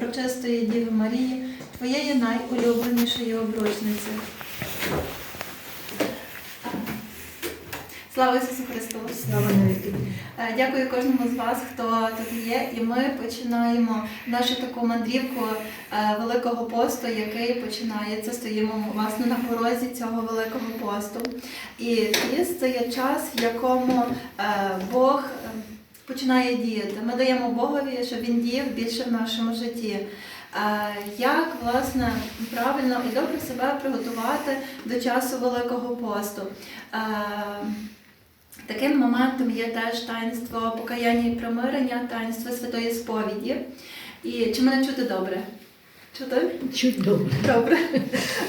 прочистої Діви Марії, твоєї найулюбленішої обручниці. Слава Ісусу Христу! Слава навіки. Е, Дякую кожному з вас, хто тут є. І ми починаємо нашу таку мандрівку е, Великого посту, який починається. Стоїмо власне на порозі цього великого посту. І піст це є час, в якому е, Бог починає діяти. Ми даємо Богові, щоб він діяв більше в нашому житті. Як власне правильно і добре себе приготувати до часу Великого посту? Таким моментом є теж таїнство покаяння і примирення, таїнство святої сповіді. І чи мене чути добре? Чути? Чудово. Добре.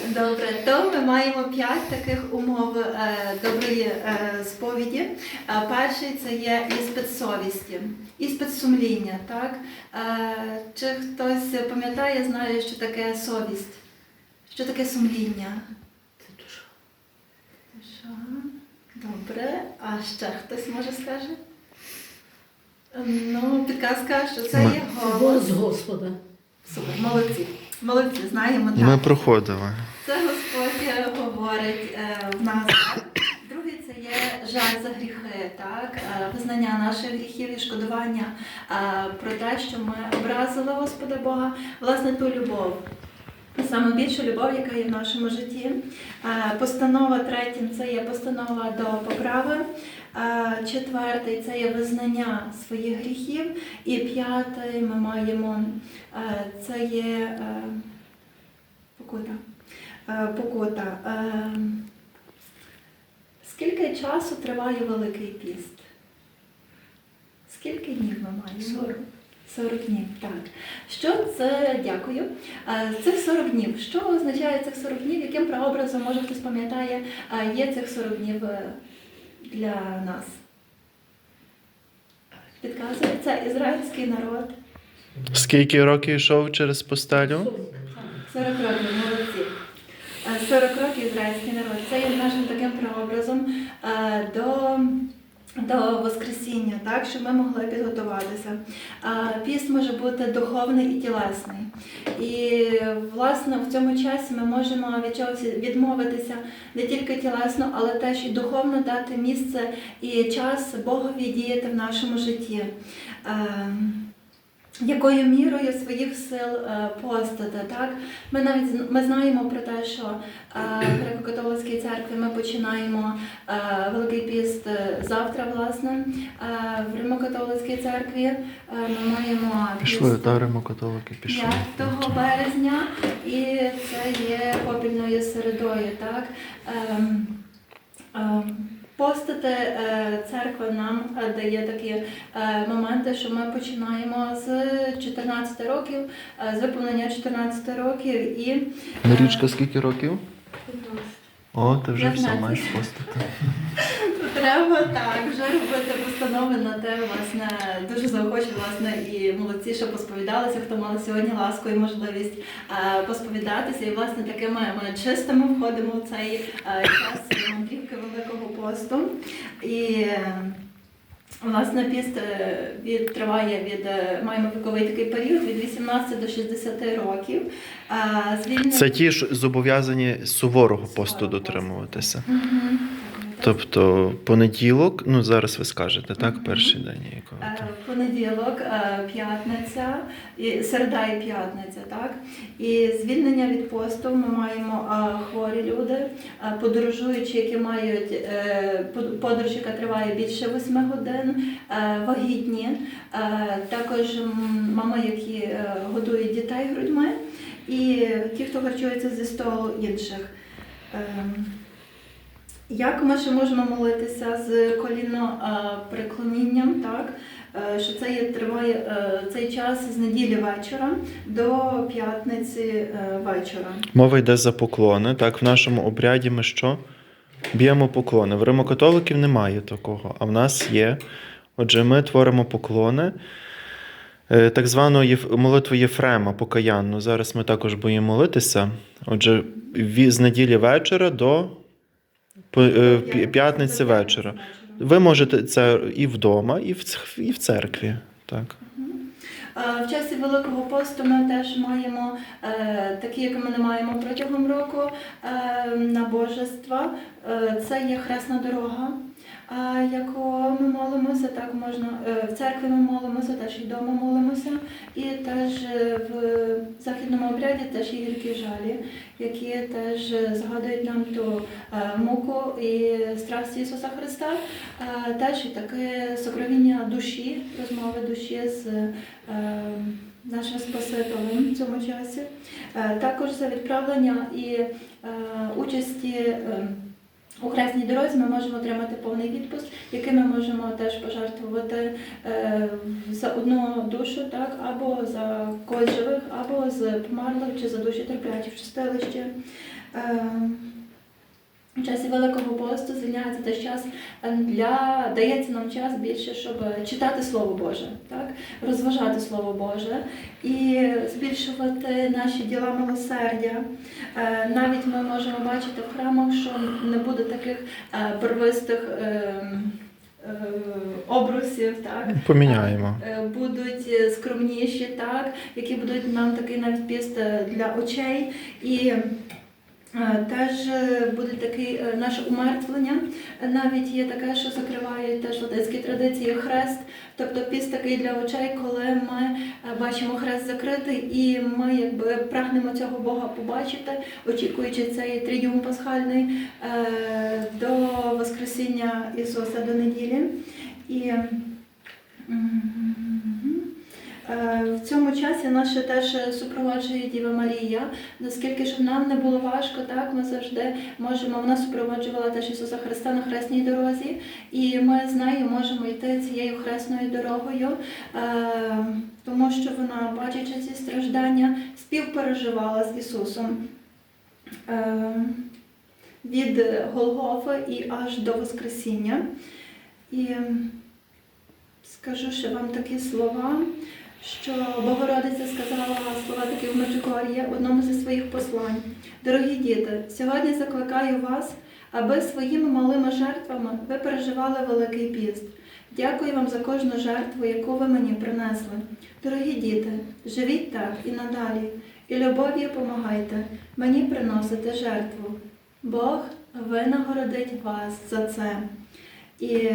Добре. То ми маємо п'ять таких умов е, доброї е, сповіді. Е, перший це є іспит совісті, іспит сумління. Так? Чи хтось пам'ятає, знає, що таке совість? Що таке сумління? Це дуже. Що? Добре. А ще хтось може скаже? Ну, підказка, що це є голос. голос Господа. Супер, молодці. Молодці, знаємо. Ми проходили. Це Господь е, говорить е, в нас. Другий це є жаль за гріхи, так? Е, визнання наших гріхів і шкодування е, про те, що ми образили Господа Бога, власне, ту любов. Саме більшу любов, яка є в нашому житті. Е, Постанова третім це є постанова до поправи. Е, Четвертий це є визнання своїх гріхів. І п'ятий ми маємо е, це є покута. Покута. Скільки часу триває Великий піст? Скільки днів ми маємо? 40. 40 днів, так. Що це, дякую. Е, Цих 40 днів. Що означає цих 40 днів? Яким прообразом, може хтось пам'ятає, е, є цих 40 днів е, для нас? Підказує, це ізраїльський народ. Скільки років йшов через постелю? 40 років, молодці. Е, 40 років ізраїльський народ. Це є нашим таким прообразом е, до, до Воскресіння, так, щоб ми могли підготуватися. Піст може бути духовний і тілесний. І власне в цьому часі ми можемо від чогось відмовитися не тільки тілесно, але теж і духовно дати місце і час Богові діяти в нашому житті. Якою мірою своїх сил е, постати. Так? Ми навіть ми знаємо про те, що е, в греко-католицькій церкві ми починаємо е, Великий піст завтра, власне. В Римо-католицькій церкві ми маємо Пішли, піст даримо католики, пішли. 5 березня, і це є попільною середою. Так? Постати е, церква нам е, дає такі е, моменти, що ми починаємо з 14 років, з виповнення 14 років і річка. Марічка, скільки років? О, ти вже все маєш постати. Треба так вже робити постанови на те, власне, дуже заохочую, власне, і молодці, що посповідалися, хто мали сьогодні ласку і можливість е, посповідатися. І власне такими ми чистими входимо в цей е, час мандрівки Великого посту. І е, Власне, піст від, триває від маємо віковий такий період від 18 до 60 років. Звільнення- Це ті ж зобов'язані суворого посту дотримуватися. Мгм. Тобто понеділок, ну зараз ви скажете, так, Мгм. перший день якого. Е, там. Понеділок, е, п'ятниця, і середа і п'ятниця, так? І звільнення від посту ми маємо е, хворі люди, подорожуючі, які мають подорож, яка триває більше 8 годин, вагітні, також м, мами, які годують дітей грудьми, і ті, хто харчується зі столу інших. Як ми ще можемо молитися з коліно е, так? Е, Що це є, триває е, цей час з неділі вечора до п'ятниці вечора. Мова йде за поклони. Так, в нашому обряді ми що? Б'ємо поклони. В римокатоликів немає такого, а в нас є. Отже, ми творимо поклони. Так звану молитву Єфрема покаянну. Зараз ми також будемо молитися. Отже, з неділі вечора до п'ятниці вечора. Ви можете це і вдома, і в і в церкві. Так. Е, В часі Великого посту ми теж маємо е, такі, як ми не маємо протягом року е, набожества. Це є хресна дорога, яку ми молимося. Так можна в церкві ми молимося, теж і вдома молимося. І теж в західному обряді теж є гіркі жалі, які теж згадують нам ту муку і страсті Ісуса Христа. Теж і таке сокровіння душі, розмови душі з нашим Спасителем в цьому часі. Е, Також за відправлення і е, участі е, у хресній дорозі ми можемо отримати повний відпуск, який ми можемо теж пожертвувати е, за одну душу, так, або за когось живих, або з померлих, чи за душі терплячі в чистилищі. Е, в часі Великого посту звільняється теж час е, для дається нам час більше, щоб читати Слово Боже, так? розважати Слово Боже і збільшувати наші діла милосердя. Е, Навіть ми можемо бачити в храмах, що не буде таких е, барвистих е, е, обрусів, так? Поміняємо. Е, будуть е, скромніші, так, які будуть нам такий навіть піст е, для очей. І е, теж е, буде такий е, наше умертвлення. Е, Навіть є таке, що закривають теж в традиції хрест, тобто піст такий для очей, коли ми е, бачимо хрест закритий, і ми якби прагнемо цього Бога побачити, очікуючи цей тріумф пасхальний е, до Воскресіння Ісуса до неділі. І. Е, В цьому часі нас ще теж супроводжує Діва Марія. Наскільки щоб нам не було важко, так ми завжди можемо. Вона супроводжувала теж Ісуса Христа на хресній дорозі, і ми з нею можемо йти цією хресною дорогою, е, тому що вона, бачачи ці страждання, співпереживала з Ісусом. Е, Від Голгофи і аж до Воскресіння. І скажу ще вам такі слова, що Богородиця сказала слова такі в Меджугор'ї в одному зі своїх послань. Дорогі діти, сьогодні закликаю вас, аби своїми малими жертвами ви переживали Великий піст. Дякую вам за кожну жертву, яку ви мені принесли. Дорогі діти, живіть так і надалі, і любов'ю помагайте мені приносити жертву. Бог винагородить вас за це. І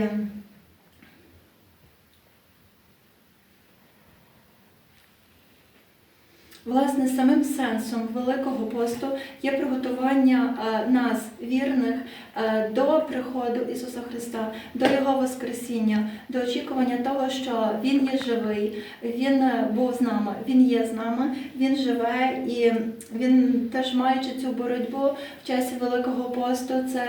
Власне, самим сенсом Великого посту є приготування е, нас, вірних, е, до приходу Ісуса Христа, до Його Воскресіння, до очікування того, що Він є живий, Він е, був з нами, Він є з нами, Він живе і Він теж маючи цю боротьбу в часі Великого посту, це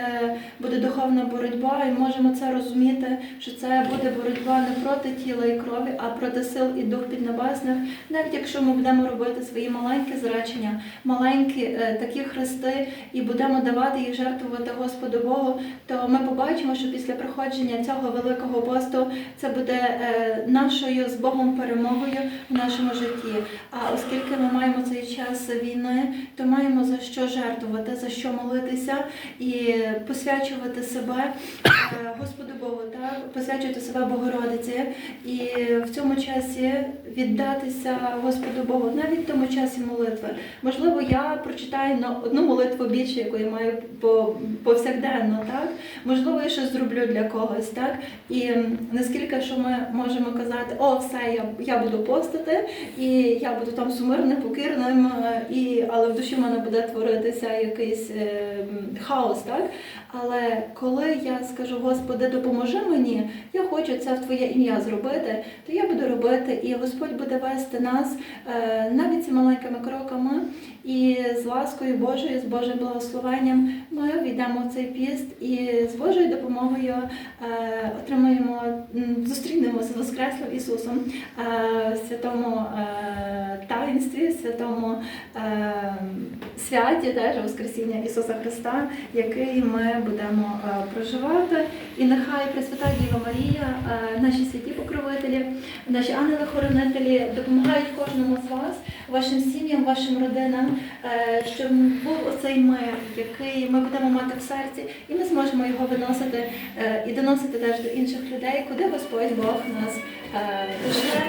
буде духовна боротьба, і можемо це розуміти, що це буде боротьба не проти тіла і крові, а проти сил і дух піднебесних, навіть якщо ми будемо робити свої маленькі зречення, маленькі е, такі хрести, і будемо давати їх жертвувати Господу Богу, то ми побачимо, що після проходження цього великого посту це буде е, нашою з Богом перемогою в нашому житті. А оскільки ми маємо цей час війни, то маємо за що жертвувати, за що молитися і посвячувати себе е, Господу Богу, так? посвячувати себе Богородиці, і в цьому часі віддатися Господу Богу, навіть в тому часі молитви. Можливо, я прочитаю на одну молитву більше, яку я маю повсякденно, так? Можливо, я щось зроблю для когось, так? І наскільки що ми можемо казати, о, все, я, я буду постити, і я буду там сумирним, покірним, е, і, але в душі в мене буде творитися якийсь е, хаос, так? Але коли я скажу, Господи, допоможи мені, я хочу це в Твоє ім'я зробити, то я буду робити, і Господь буде вести нас е, навіть цими маленькими кроками, і з ласкою Божою, з Божим благословенням ми війдемо в цей піст і з Божою допомогою е, отримаємо, зустрінемося з Воскреслим Ісусом е, в святому е, таїнстві, в святому святі теж Воскресіння Ісуса Христа, який ми будемо проживати. І нехай Пресвята Діва Марія, наші святі покровителі, наші ангели-хоронителі допомагають кожному з вас, вашим сім'ям, вашим родинам, щоб був оцей мир, який ми будемо мати в серці, і ми зможемо його виносити е, і доносити теж до інших людей, куди Господь Бог нас е, пошле.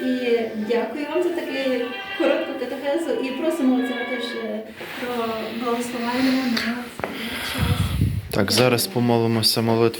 І дякую вам за таку коротку катехезу і просимо теж е, про благословення на цей час. Так, зараз помолимося молитвою